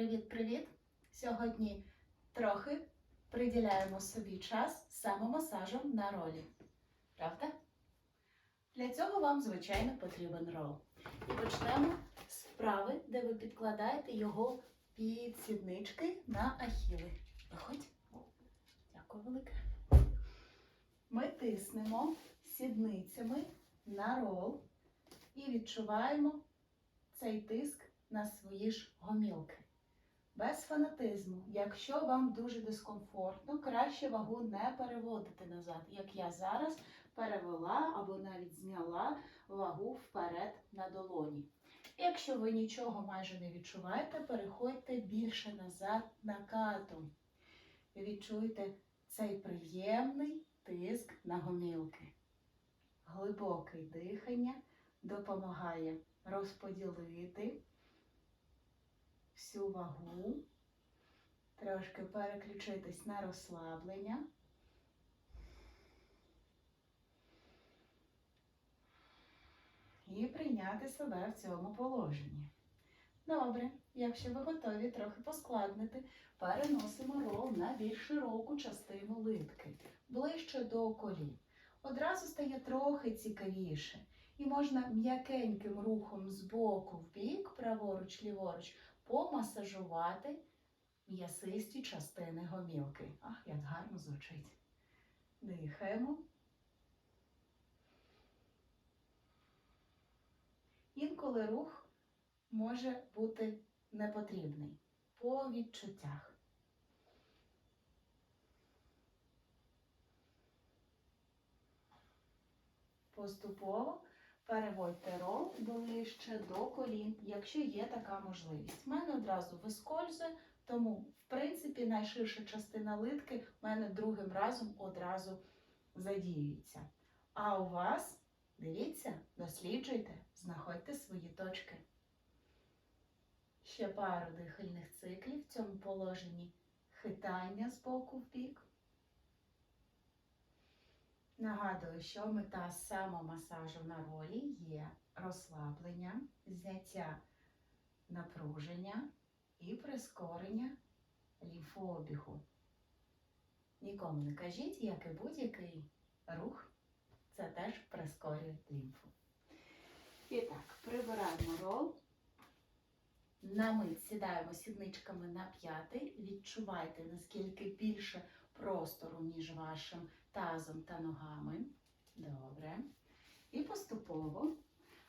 Привіт-привіт! Сьогодні трохи приділяємо собі час самомасажем на ролі. Правда? Для цього вам, звичайно, потрібен рол. І почнемо з вправи, де ви підкладаєте його під сіднички на ахіли. Виходь. Дякую велике. Ми тиснемо сідницями на рол і відчуваємо цей тиск на свої ж гомілки. Без фанатизму. Якщо вам дуже дискомфортно, краще вагу не переводити назад, як я зараз перевела або навіть зняла вагу вперед на долоні. Якщо ви нічого майже не відчуваєте, переходьте більше назад накатом. Відчуйте цей приємний тиск на гомілки. Глибоке дихання допомагає розподілити всю вагу, трошки переключитись на розслаблення. І прийняти себе в цьому положенні. Добре, якщо ви готові трохи поскладнити, переносимо рол на більш широку частину литки, ближче до колін. Одразу стає трохи цікавіше. І можна м'якеньким рухом з боку в бік, праворуч, ліворуч, помасажувати м'ясисті частини гомілки. Ах, як гарно звучить. Дихаємо. Інколи рух може бути непотрібний по відчуттях. Поступово переводьте рол ближче до колін, якщо є така можливість. У мене одразу вискользує, тому, в принципі, найширша частина литки в мене другим разом одразу задіюється. А у вас, дивіться, досліджуйте, знаходьте свої точки. Ще пару дихальних циклів в цьому положенні хитання з боку в бік. Нагадую, що мета самомасажу на ролі є розслаблення, зняття напруження і прискорення лімфообігу. Нікому не кажіть, як і будь-який рух, це теж прискорює лімфу. І так, прибираємо рол. На мить сідаємо сідничками на п'ятий. Відчувайте, наскільки більше простору між вашим тазом та ногами. Добре. І поступово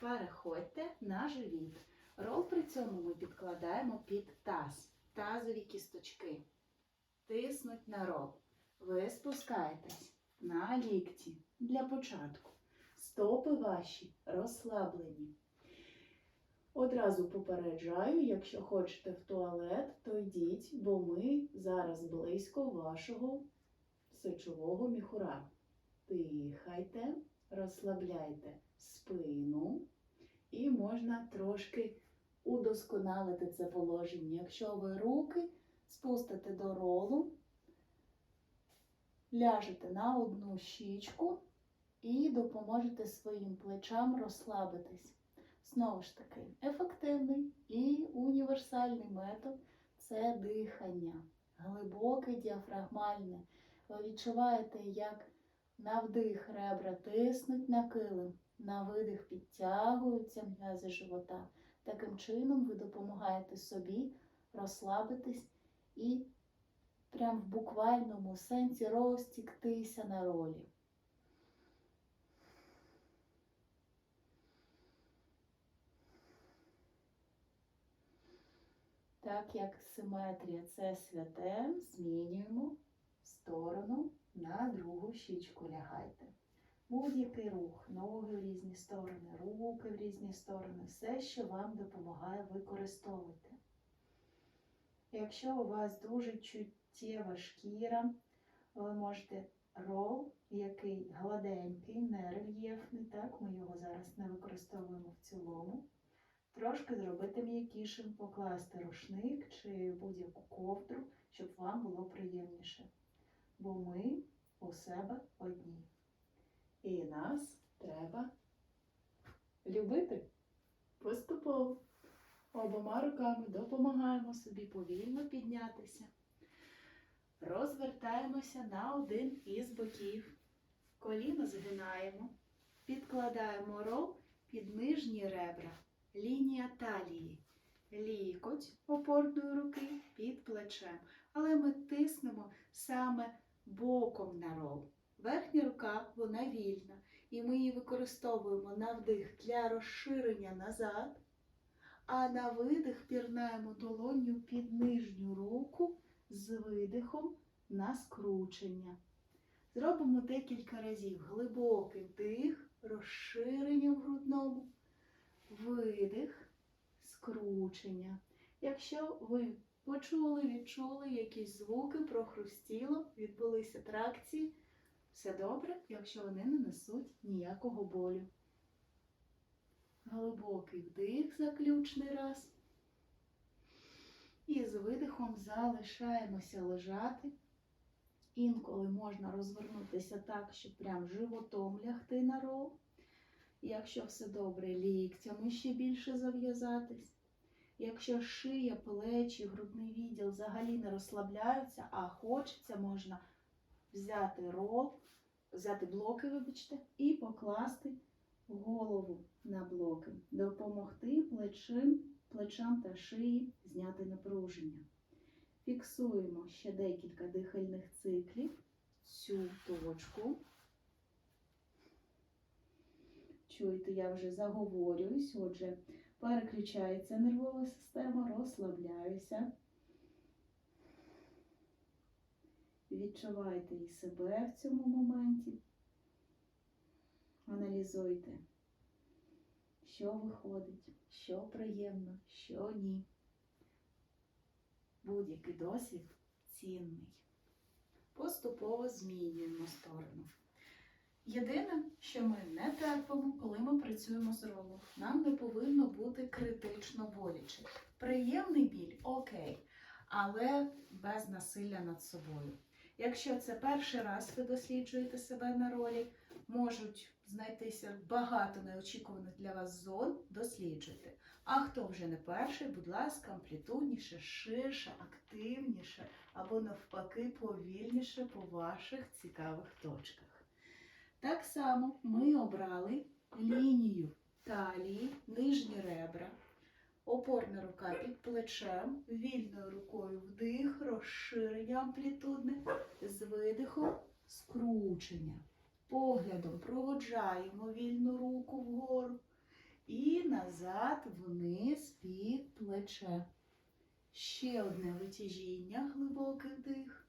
переходьте на живіт. Рол при цьому ми підкладаємо під таз, тазові кісточки. Тиснуть на рол. Ви спускаєтесь на лікті для початку. Стопи ваші розслаблені. Одразу попереджаю, якщо хочете в туалет, то йдіть, бо ми зараз близько вашого сечового міхура. Дихайте, розслабляйте спину і можна трошки удосконалити це положення. Якщо ви руки спустите до ролу, ляжете на одну щічку і допоможете своїм плечам розслабитись. Знову ж таки, ефективний і універсальний метод це дихання, глибоке діафрагмальне. Ви відчуваєте, як на вдих ребра тиснуть на килим, на видих підтягуються м'язи живота. Таким чином ви допомагаєте собі розслабитись і прям в буквальному сенсі розтіктися на ролі. Так як симетрія це святе, змінюємо сторону на другу щічку лягайте. Будь-який рух, ноги в різні сторони, руки в різні сторони, все, що вам допомагає, використовуйте. Якщо у вас дуже чуттєва шкіра, ви можете рол, який гладенький, нерельєфний, так, ми його зараз не використовуємо в цілому. Трошки зробити м'якішим, покласти рушник чи будь-яку ковдру, щоб вам було приємніше. Бо ми у себе одні. І нас треба любити поступово. Обома руками допомагаємо собі повільно піднятися. Розвертаємося на один із боків. Коліно згинаємо, підкладаємо рол під нижні ребра, лінія талії, лікоть опорної руки під плечем. Але ми тиснемо саме боком на рол. Верхня рука вона вільна, і ми її використовуємо на вдих для розширення назад, а на видих пірнаємо долоню під нижню руку з видихом на скручення. Зробимо декілька разів глибокий вдих, розширення в грудному, видих, скручення. Якщо ви почули, відчули якісь звуки, прохрустіло, відбулися тракції, все добре, якщо вони не несуть ніякого болю. Глибокий вдих, заключний раз. І з видихом залишаємося лежати. Інколи можна розвернутися так, щоб прям животом лягти на рол. Якщо все добре, ліктями ще більше зав'язатись. Якщо шия, плечі, грудний відділ взагалі не розслабляються, а хочеться, можна взяти рол, взяти блоки, вибачте, і покласти голову на блоки, допомогти плечим, плечам та шиї зняти напруження. Фіксуємо ще декілька дихальних циклів цю точку. Чуєте, я вже заговорююсь, отже, переключається нервова система, розслабляюся. Відчувайте і себе в цьому моменті. Аналізуйте, що виходить, що приємно, що ні. Будь-який досвід цінний. Поступово змінюємо сторону. Єдине, що ми не терпимо, коли ми працюємо з ролом, нам не повинно бути критично боляче. Приємний біль окей, але без насилля над собою. Якщо це перший раз ви досліджуєте себе на ролі, можуть знайтися багато неочікуваних для вас зон, досліджуйте. А хто вже не перший, будь ласка, амплітудніше, ширше, активніше або навпаки повільніше по ваших цікавих точках. Так само ми обрали лінію талії, нижні ребра, опорна рука під плечем, вільною рукою вдих, розширення амплітудне, з видихом скручення. Поглядом проводжаємо вільну руку вгору і назад вниз під плече. Ще одне витяжіння, глибокий вдих.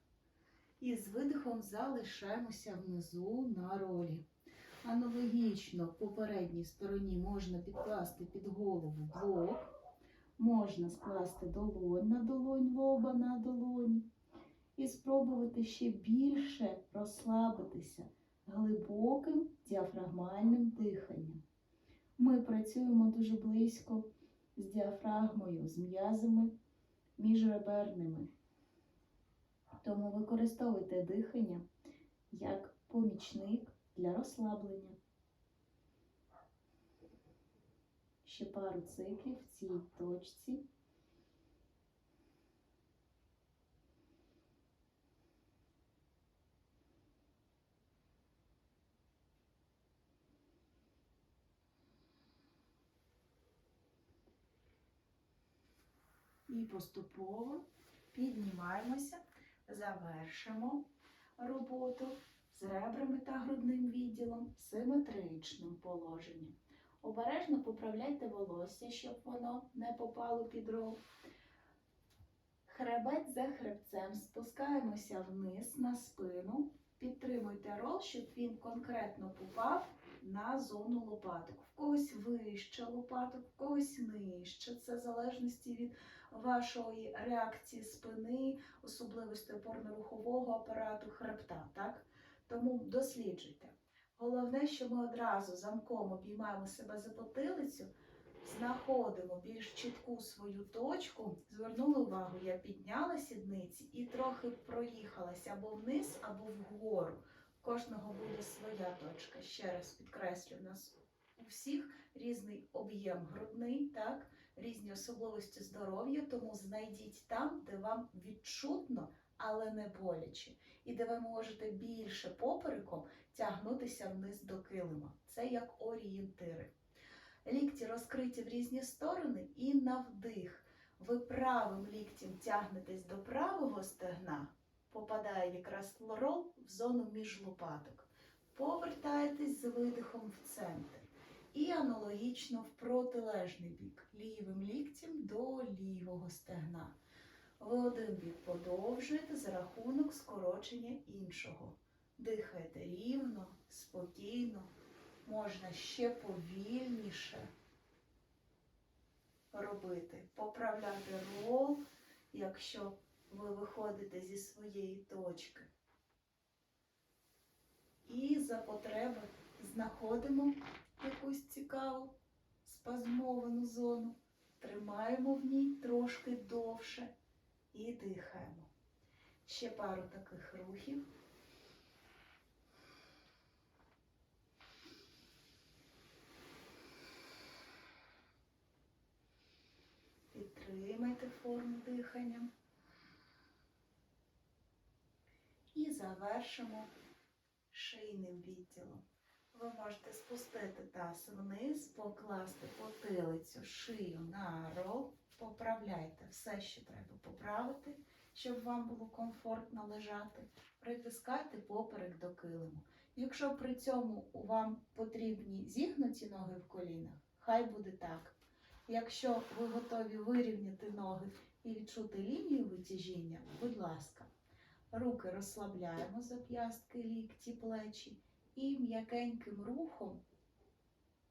І з видихом залишаємося внизу на ролі. Аналогічно попередній стороні можна підкласти під голову блок, можна скласти долонь на долонь, лоба на долоні. І спробувати ще більше розслабитися глибоким діафрагмальним диханням. Ми працюємо дуже близько з діафрагмою, з м'язами міжреберними. Тому використовуйте дихання як помічник для розслаблення. Ще пару циклів в цій точці. І поступово піднімаємося завершимо роботу з ребрами та грудним відділом в симетричному положенні. Обережно поправляйте волосся, щоб воно не попало під рол. Хребець за хребцем спускаємося вниз на спину. Підтримуйте рол, щоб він конкретно попав на зону лопаток. В когось вище лопаток, в когось нижче. Це в залежності від вашої реакції спини, особливостей опорно-рухового апарату хребта. Так? Тому досліджуйте. Головне, що ми одразу замком обіймаємо себе за потилицю, знаходимо більш чітку свою точку. Звернули увагу, я підняла сідниці і трохи проїхалася або вниз, або вгору. Кожного буде своя точка. Ще раз підкреслю, у нас у всіх різний об'єм грудний, так? Різні особливості здоров'я, тому знайдіть там, де вам відчутно, але не боляче, і де ви можете більше попереком тягнутися вниз до килима. Це як орієнтири. Лікті розкриті в різні сторони і на вдих. Ви правим ліктем тягнетесь до правого стегна, попадає якраз рол в зону між лопаток. Повертаєтесь з видихом в центр. І аналогічно в протилежний бік, лівим ліктем до лівого стегна. Ви один бік подовжуєте за рахунок скорочення іншого. Дихайте рівно, спокійно, можна ще повільніше робити, поправляти рол, якщо ви виходите зі своєї точки. І за потреби знаходимо якусь цікаву спазмовану зону, тримаємо в ній трошки довше і дихаємо. Ще пару таких рухів. Підтримайте форму дихання. І завершимо шийним відділом. Ви можете спустити таз вниз, покласти потилицю, шию на рол, поправляйте все, що треба поправити, щоб вам було комфортно лежати. Притискайте поперек до килиму. Якщо при цьому вам потрібні зігнуті ноги в колінах, хай буде так. Якщо ви готові вирівняти ноги і відчути лінію витяжіння, будь ласка, руки розслабляємо зап'ястки, лікті, плечі і м'якеньким рухом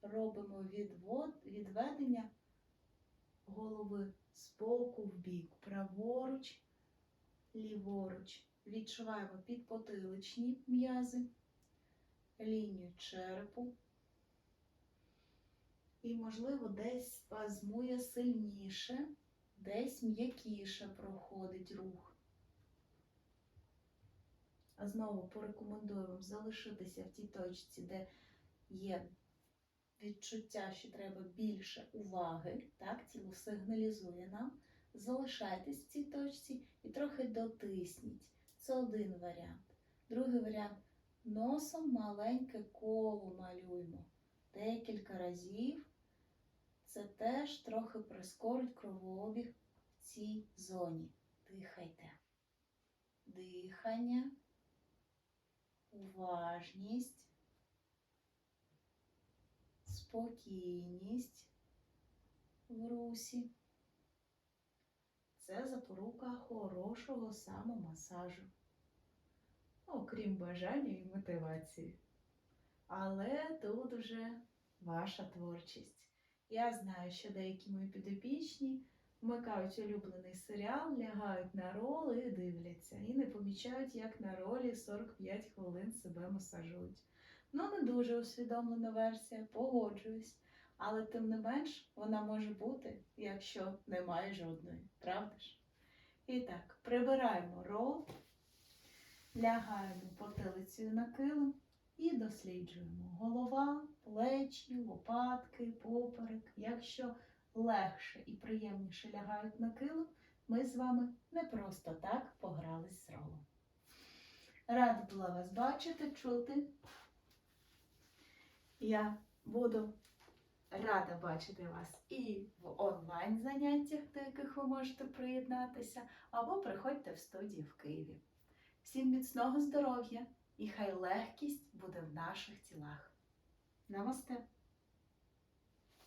робимо відвод, відведення голови з боку в бік, праворуч, ліворуч. Відчуваємо підпотиличні м'язи, лінію черепу. І, можливо, десь спазмує сильніше, десь м'якіше проходить рух. Знову порекомендую вам залишитися в тій точці, де є відчуття, що треба більше уваги, так, тіло сигналізує нам. Залишайтесь в цій точці і трохи дотисніть. Це один варіант. Другий варіант носом маленьке коло малюємо декілька разів. Це теж трохи прискорить кровообіг в цій зоні. Дихайте. Дихання, уважність, спокійність в русі. Це запорука хорошого самомасажу. Окрім бажання і мотивації. Але тут вже ваша творчість. Я знаю, що деякі мої підопічні вмикають улюблений серіал, лягають на роли і дивляться, і не помічають, як на ролі 45 хвилин себе масажують. Ну, не дуже усвідомлена версія, погоджуюсь. Але тим не менш вона може бути, якщо немає жодної, правда ж? І так, прибираємо рол, лягаємо потилицею на килим і досліджуємо голова, плечі, лопатки, поперек. Якщо легше і приємніше лягають на килим, ми з вами не просто так погрались з ролом. Рада була вас бачити, чути. Я буду рада бачити вас і в онлайн заняттях, до яких ви можете приєднатися, або приходьте в студію в Києві. Всім міцного здоров'я і хай легкість буде в наших тілах. Намасте!